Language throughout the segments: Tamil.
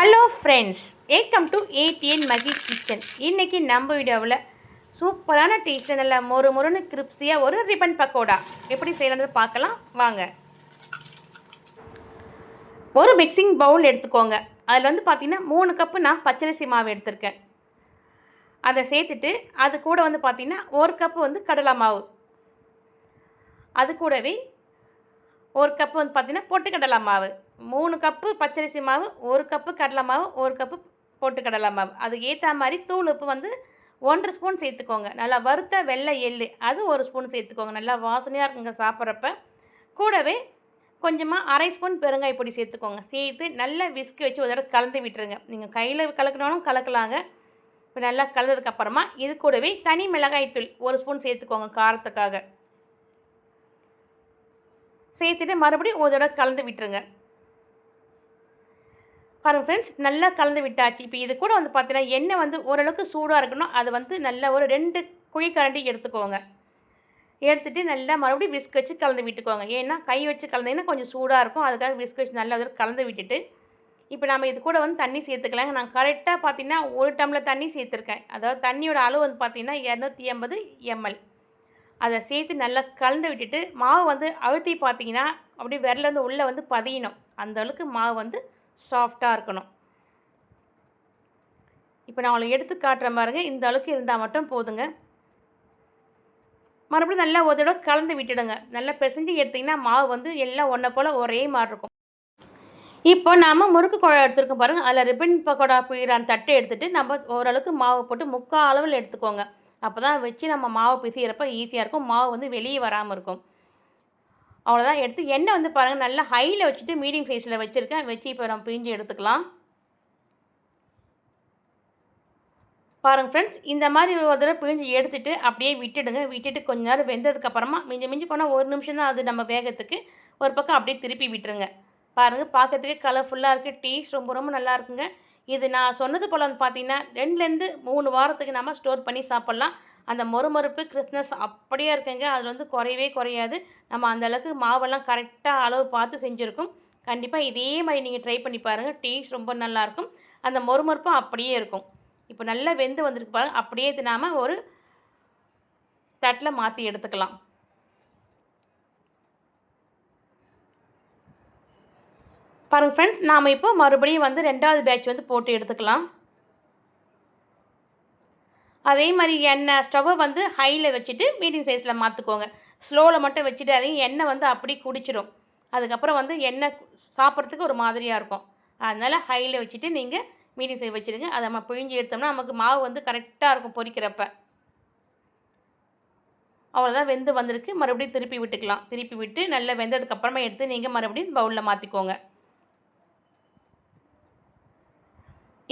Hello friends welcome to ATN Magi kitchen இன்றைக்கி நம்ம வீடியோவில் சூப்பரான டேஸ்ட்டில் நல்லா மொறு மொறுன்னு கிரிப்ஸியாக ஒரு ரிப்பன் பக்கோடா எப்படி செய்யலாம்னு பார்க்கலாம். வாங்க. ஒரு மிக்சிங் பவுல் எடுத்துக்கோங்க. அதில் வந்து பார்த்திங்கன்னா மூணு கப்பு நான் பச்சரிசி மாவு எடுத்திருக்கேன். அதை சேர்த்துட்டு அது கூட வந்து பார்த்திங்கன்னா ஒரு கப்பு வந்து கடலை மாவு. அது கூடவே ஒரு கப்பு வந்து பார்த்திங்கன்னா பொட்டுக்கடலை மாவு. மூணு கப்பு பச்சரிசி மாவு ஒரு கப்பு கடலை மாவு ஒரு கப்பு பொட்டுக்கடலை மாவு. அதுக்கு ஏற்ற மாதிரி தூள் உப்பு வந்து ஒன்றரை ஸ்பூன் சேர்த்துக்கோங்க. நல்லா வறுத்த வெள்ளை எள்ளு அது ஒரு ஸ்பூன் சேர்த்துக்கோங்க. நல்லா வாசனையாக இருக்குங்க சாப்பிட்றப்ப. கூடவே கொஞ்சமாக அரை ஸ்பூன் பெருங்காய பொடி சேர்த்துக்கோங்க. சேர்த்து நல்லா விஸ்கி வச்சு ஒரு தடவை கலந்து விட்டுருங்க. நீங்கள் கையில் கலக்கணும்னாலும் கலக்கலாங்க. இப்போ நல்லா கலந்ததுக்கப்புறமா இது கூடவே தனி மிளகாய்த்தூள் ஒரு ஸ்பூன் சேர்த்துக்கோங்க காரத்துக்காக. சேர்த்துட்டு மறுபடியும் ஒரு தடவை கலந்து விட்டுருங்க. பாருங்கள் ஃப்ரெண்ட்ஸ் நல்லா கலந்து விட்டாச்சு. இப்போ இது கூட வந்து பார்த்தீங்கன்னா எண்ணெய் வந்து ஓரளவுக்கு சூடாக இருக்கணும். அது வந்து நல்லா ஒரு ரெண்டு குழிக்கரண்டி எடுத்துக்கோங்க. எடுத்துகிட்டு நல்லா மறுபடியும் விஸ்க் வச்சு கலந்து விட்டுக்கோங்க. ஏன்னா கை வச்சு கலந்தீங்கன்னா கொஞ்சம் சூடாக இருக்கும். அதுக்காக விஸ்க் வச்சு நல்லா ஒரு கலந்து விட்டுட்டு இப்போ நம்ம இது கூட வந்து தண்ணி சேர்த்துக்கலாங்க. நான் கரெக்டாக பார்த்தீங்கன்னா ஒரு டம்ளர் தண்ணி சேர்த்துருக்கேன். அதாவது தண்ணியோட அளவு வந்து பார்த்திங்கன்னா இரநூத்தி எண்பது எம்எல். அதை சேர்த்து நல்லா கலந்து விட்டுட்டு மாவு வந்து அழுத்தி பார்த்தீங்கன்னா அப்படியே விரலேருந்து உள்ளே வந்து பதியணும். அந்த அளவுக்கு மாவு வந்து சாஃப்டாக இருக்கணும். இப்போ நான் அவளை எடுத்து காட்டுற பாருங்க. இந்த அளவுக்கு இருந்தால் மட்டும் போதுங்க. மறுபடியும் நல்லா ஒரு தடவை கலந்து விட்டுடுங்க. நல்லா பிசைஞ்சு எடுத்திங்கன்னா மாவு வந்து எல்லாம் ஒன்றை போல் ஒரே மாதிரி இருக்கும். இப்போ நாம் முறுக்கு குழா எடுத்துருக்கோம் பாருங்கள் அதில் ரிப்பன் பக்கோடா பீரான் அந்த தட்டை எடுத்துகிட்டு நம்ம ஓரளவுக்கு மாவு போட்டு முக்கால் அளவில் எடுத்துக்கோங்க. அப்போ தான் வச்சு நம்ம மாவு பிசைகிறப்ப ஈஸியாக இருக்கும். மாவு வந்து வெளியே வராமல் இருக்கும். அவ்வளோதான் எடுத்து எண்ணெய் வந்து பாருங்கள் நல்லா ஹையில் வச்சுட்டு மீடியம் சைஸில் வச்சுருக்கேன். வச்சு இப்போ நம்ம பிரிஞ்சு எடுத்துக்கலாம். பாருங்கள் ஃப்ரெண்ட்ஸ் இந்த மாதிரி ஒரு தடவை பிழிஞ்சு எடுத்துகிட்டு அப்படியே விட்டுடுங்க. விட்டுட்டு கொஞ்ச நேரம் வெந்ததுக்கப்புறமா மிஞ்சி மிஞ்சி போனால் ஒரு நிமிஷம் தான் அது நம்ம வேகத்துக்கு ஒரு பக்கம் அப்படியே திருப்பி விட்டுருங்க. பாருங்கள் பார்க்கறதுக்கு கலர்ஃபுல்லாக இருக்குது டேஸ்ட் ரொம்ப ரொம்ப நல்லா இருக்குங்க. இது நான் சொன்னது போல் வந்து பார்த்தீங்கன்னா ரெண்டுலேருந்து மூணு வாரத்துக்கு நம்ம ஸ்டோர் பண்ணி சாப்பிட்லாம். அந்த மொறுமொறுப்பு கிறிஸ்மஸ் அப்படியே இருக்குங்க. அதில் வந்து குறையவே குறையாது. நம்ம அந்தளவுக்கு மாவெல்லாம் கரெக்டாக அளவு பார்த்து செஞ்சுருக்கோம். கண்டிப்பாக இதே மாதிரி நீங்கள் ட்ரை பண்ணி பாருங்கள் டேஸ்ட் ரொம்ப நல்லாயிருக்கும் அந்த மொறுமொறுப்பும் அப்படியே இருக்கும். இப்போ நல்லா வெந்து வந்திருக்கு பாருங்கள் அப்படியே தினாமல் ஒரு தட்டில் மாற்றி எடுத்துக்கலாம். பாருங்கள் ஃப்ரெண்ட்ஸ் நாம் இப்போ மறுபடியும் வந்து ரெண்டாவது பேட்ச் வந்து போட்டு எடுத்துக்கலாம். அதே மாதிரி எண்ணெய் ஸ்டவ்வை வந்து ஹையில் வச்சுட்டு மீடியம் சைஸில் மாற்றிக்கோங்க ஸ்லோவில் மட்டும் வச்சுட்டு அதையும் எண்ணெய் வந்து அப்படி குடிச்சிடும் அதுக்கப்புறம் வந்து எண்ணெய் சாப்பிட்றதுக்கு ஒரு மாதிரியாக இருக்கும். அதனால் ஹையில் வச்சுட்டு நீங்கள் மீடியம் சைஸ் வச்சுருங்க. அதை நம்ம பிழிஞ்சு எடுத்தோம்னா நமக்கு மாவு வந்து கரெக்டாக இருக்கும் பொரிக்கிறப்ப. அவ்வளோதான் வெந்து வந்திருக்கு. மறுபடியும் திருப்பி விட்டுக்கலாம். திருப்பி விட்டு நல்லா வெந்ததுக்கப்புறமா எடுத்து நீங்கள் மறுபடியும் பவுலில் மாற்றிக்கோங்க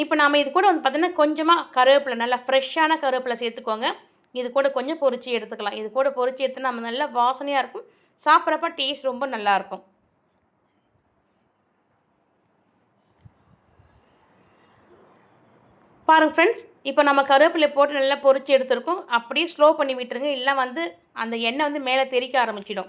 இப்போ நாம் இது கூட வந்து பார்த்தீங்கன்னா கொஞ்சமாக கருவேப்பிலை நல்லா ஃப்ரெஷ்ஷான கருவேப்பிலை சேர்த்துக்கோங்க. இது கூட கொஞ்சம் பொரிச்சு எடுத்துக்கலாம். இது கூட பொரிச்சு எடுத்து நம்ம நல்லா வாசனையாக இருக்கும். சாப்பிட்றப்ப டேஸ்ட் ரொம்ப நல்லாயிருக்கும் பாருங்கள் ஃப்ரெண்ட்ஸ் இப்போ நம்ம கருவேப்பிலை போட்டு நல்லா பொரிச்சு எடுத்துருக்கோம். அப்படியே ஸ்லோ பண்ணி விட்டுருங்க. இல்லை வந்து அந்த எண்ணெய் வந்து மேலே தெறிக்க ஆரம்பிச்சிடும்.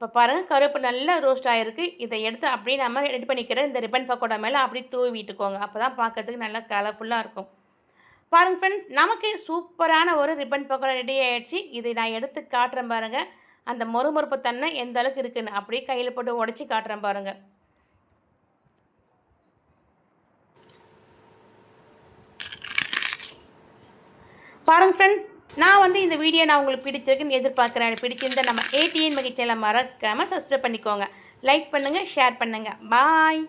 இப்போ பாருங்கள் கருவேப்பு நல்லா ரோஸ்ட் ஆகிருக்கு இதை எடுத்து அப்படியே நம்ம ரெடி பண்ணிக்கிற இந்த ரிப்பன் பக்கோடா மேலே அப்படியே தூவி விட்டுக்கோங்க. அப்போ தான் பார்க்கறதுக்கு நல்லா கலர்ஃபுல்லாக இருக்கும். பாருங்கள் ஃப்ரெண்ட்ஸ் நமக்கு சூப்பரான ஒரு ரிப்பன் பக்கோடா ரெடி ஆகிடுச்சு இதை நான் எடுத்து காட்டுறேன் பாருங்கள் அந்த மொறுமொறுப்பு தன்மை எந்த அளவுக்கு இருக்குன்னு அப்படியே கையில் போட்டு உடச்சி காட்டுறேன் பாருங்கள் பாருங்கள் ஃப்ரெண்ட்ஸ் நான் வந்து இந்த வீடியோ நான் உங்களுக்கு பிடிச்சிருக்குன்னு எதிர்பார்க்குறேன். பிடிச்சிருந்தா நம்ம ஏடிஎன் மகிழ்ச்சியில் மறக்காமல் சப்ஸ்கிரைப் பண்ணிக்கோங்க. லைக் பண்ணுங்கள் ஷேர் பண்ணுங்கள் பாய்